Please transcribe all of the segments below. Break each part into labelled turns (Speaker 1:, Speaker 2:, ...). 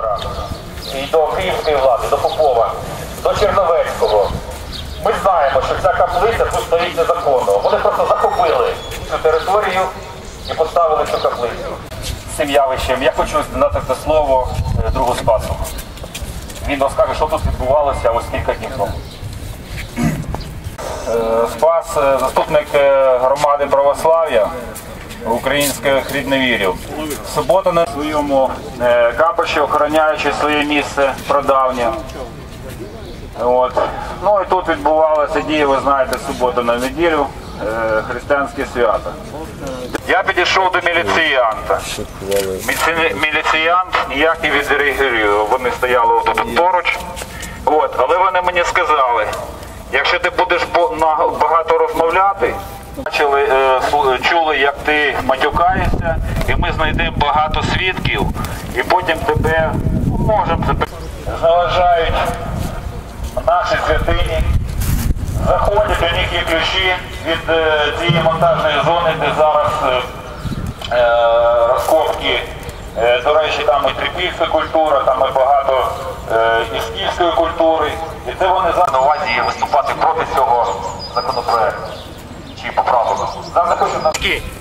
Speaker 1: Житомира і до київської влади, до Попова, до Черновецького. Ми знаємо, що ця каплиця тут стоїть незаконно. Вони просто захопили цю територію і поставили цю каплицю. Цим явищем я хочу надати це слово е, другу Спасу. Він розкаже, що тут відбувалося ось кілька днів тому. Е, Спас, е, заступник громади православ'я українських рідновірів. Субота на своєму е, капищі, охороняючи своє місце прадавнє. От. Ну і тут відбувалися дії, ви знаєте, суботу на неділю, е, християнські свята. Я підійшов до міліціянта. Міліці- Міліціянт ніяк не відреагував. Вони стояли тут поруч. От, але вони мені сказали, якщо ти будеш багато розмовляти, бачили, е, чули, як ти матюкаєшся, і ми знайдемо багато свідків, і потім тебе можемо тебе заважають наші святині. Заходять, у них є ключі від е, цієї монтажної зони, де зараз е, розкопки. До речі, там і трипільська культура, там і багато і скіфської культури. І це вони зараз на увазі виступати проти цього законопроекту. Чи поправок. Зараз хочу на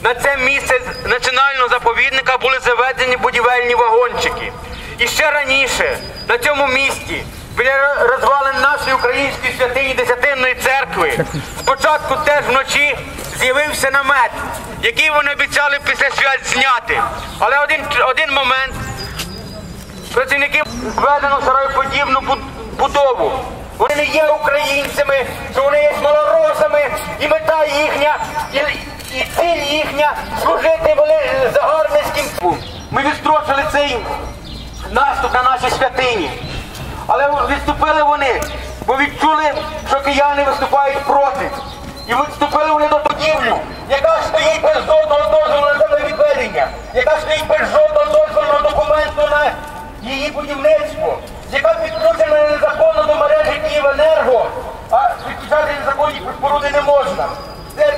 Speaker 2: На це місце національного заповідника були заведені будівельні вагончики. І ще раніше на цьому місці біля ро- розвалин нашої української святині Десятинної церкви спочатку теж вночі з'явився намет, який вони обіцяли після свят зняти. Але один, один момент працівники зведено сараєподібну буд- будову. Вони не є українцями, що вони є малоросами, і мета їхня, і, і ціль їхня служити вели- загарбницьким. Ми відстрочили цей наступ на наші святині. Але відступили вони, бо відчули, що кияни виступають проти. І відступили вони до будівлю, яка стоїть без жодного дозволу на землевідведення, яка стоїть без жодного дозвольного документу на її будівництво, яка підключена незаконно до мережі Київенерго, а підключати незаконні споруди не можна. Це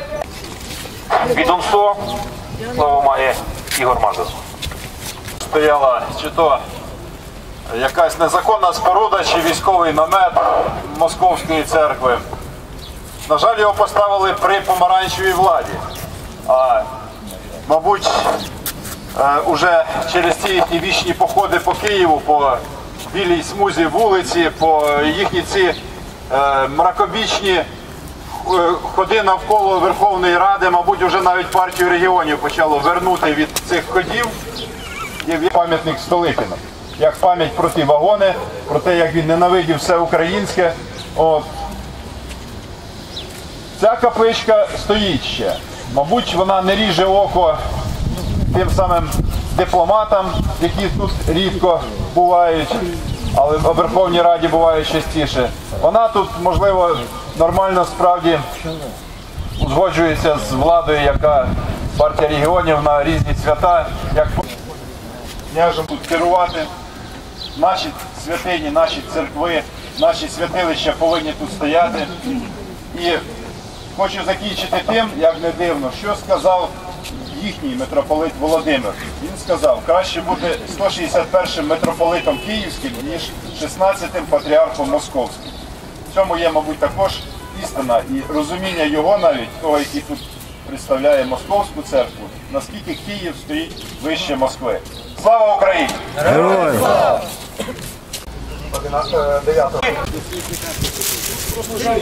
Speaker 1: відомство. Слово має Ігор Мазур.
Speaker 3: стояла чи то якась незаконна споруда, чи військовий намет Московської церкви. На жаль, його поставили при помаранчевій владі. А, мабуть, е, уже через ці їхні вічні походи по Києву, по білій смузі вулиці, по їхні ці е, мракобічні ходи навколо Верховної Ради, мабуть, вже навіть партію регіонів почало вернути від цих ходів. Є пам'ятник Столипіна. Як пам'ять про ті вагони, про те, як він ненавидів все українське. От. Ця капличка стоїть ще. Мабуть, вона не ріже око тим самим дипломатам, які тут рідко бувають, але в Верховній Раді буває частіше. Вона тут, можливо, нормально справді узгоджується з владою, яка партія регіонів на різні свята, як княжем тут керувати. Наші святині, наші церкви, наші святилища повинні тут стояти. І хочу закінчити тим, як не дивно, що сказав їхній митрополит Володимир. Він сказав, краще бути 161-м митрополитом Київським, ніж 16-тим патріархом Московським. В цьому є, мабуть, також істина і розуміння його навіть, того, який тут представляє Московську церкву, наскільки Київ стоїть вище Москви. Слава Україні!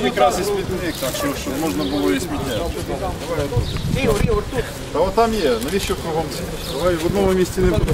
Speaker 3: Якраз і смітник, так що, щоб можна було і сміття. Та от там є, навіщо кругом це? Давай в одному місці не буде.